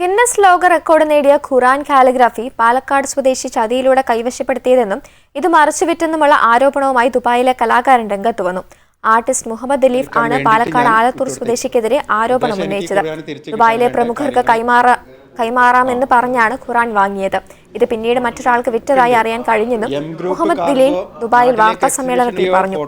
Guinness ലോക record നേടിയ ഖുറാൻ calligraphy Palakkad സ്വദേശി ചതിയിലൂടെ കൈവശപ്പെടുത്തിയതെന്നും ഇത് മറച്ചുവിറ്റെന്നുമുള്ള ആരോപണവുമായി ദുബായിലെ കലാകാരൻ രംഗത്ത് വന്നു. ആർട്ടിസ്റ്റ് മുഹമ്മദ് ദലീഫ് ആണ് പാലക്കാട് ആലത്തൂർ സ്വദേശിക്കെതിരെ ആരോപണം ഉന്നയിച്ചത്. ദുബായിലെ പ്രമുഖർക്ക് കൈമാറ കൈമാറാമെന്ന് പറഞ്ഞാണ് ഖുറാൻ വാങ്ങിയത്. ഇത് പിന്നീട് മറ്റൊരാൾക്ക് വിറ്റതായി അറിയാൻ കഴിഞ്ഞെന്നും മുഹമ്മദ് ദിലീൻ ദുബായിൽ വാർത്താ സമ്മേളനത്തിൽ പറഞ്ഞു.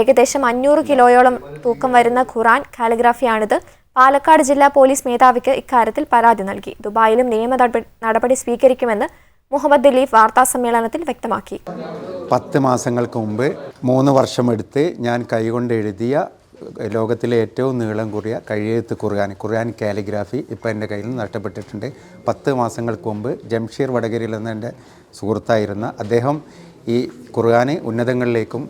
ഏകദേശം അഞ്ഞൂറ് കിലോയോളം തൂക്കം വരുന്ന ഖുറാൻ കാലിഗ്രാഫിയാണിത്. പാലക്കാട് ജില്ലാ പോലീസ് മേധാവിക്ക് ഇക്കാര്യത്തിൽ പരാതി നൽകി. ദുബായിലും നിയമ നടപടി- സ്വീകരിക്കുമെന്ന് മുഹമ്മദ് ദിലീഫ് വാർത്താ സമ്മേളനത്തിൽ വ്യക്തമാക്കി. പത്ത് മാസങ്ങൾക്ക് മുമ്പ് മൂന്ന് വർഷമെടുത്ത് ഞാൻ കൈകൊണ്ട് എഴുതിയ ലോകത്തിലെ ഏറ്റവും നീളം കൂടിയ കഴിയെഴുത്ത് ഖുർആൻ ഖുർആൻ കാലിഗ്രാഫി ഇപ്പോൾ എന്റെ കയ്യിൽ നിന്ന് നഷ്ടപ്പെട്ടിട്ടുണ്ട്. പത്ത് മാസങ്ങൾക്ക് മുമ്പ് ജംഷീർ വടകരയിൽ എന്ന എന്റെ സുഹൃത്തായിരുന്ന അദ്ദേഹം ഈ ഖുർആന് ഉന്നതങ്ങളിലേക്കും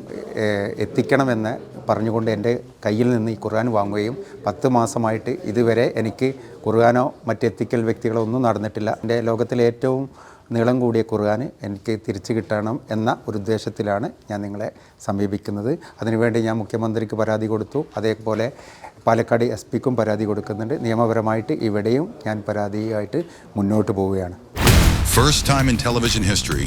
എത്തിക്കണമെന്ന് പറഞ്ഞുകൊണ്ട് എന്റെ കയ്യിൽ നിന്ന് ഈ ഖുർആൻ വാങ്ങുകയും പത്ത് മാസമായിട്ട് ഇതുവരെ എനിക്ക് ഖുർആനോ മറ്റ് എത്തിക്കൽ വ്യക്തികളോ ഒന്നും നടന്നിട്ടില്ല. എന്റെ ലോകത്തിലെ ഏറ്റവും നീളം കൂടിയ ഖുർആൻ എനിക്ക് തിരിച്ചു കിട്ടണം എന്ന ഒരു ഉദ്ദേശത്തിലാണ് ഞാൻ നിങ്ങളെ സമീപിക്കുന്നത്. അതിനുവേണ്ടി ഞാൻ മുഖ്യമന്ത്രിക്ക് പരാതി കൊടുത്തു. അതേപോലെ പാലക്കാട് എസ് പിക്കും പരാതി കൊടുക്കുന്നുണ്ട്. നിയമപരമായിട്ട് ഇവിടെയും ഞാൻ പരാതിയായിട്ട് മുന്നോട്ട് പോവുകയാണ്. First time in television history,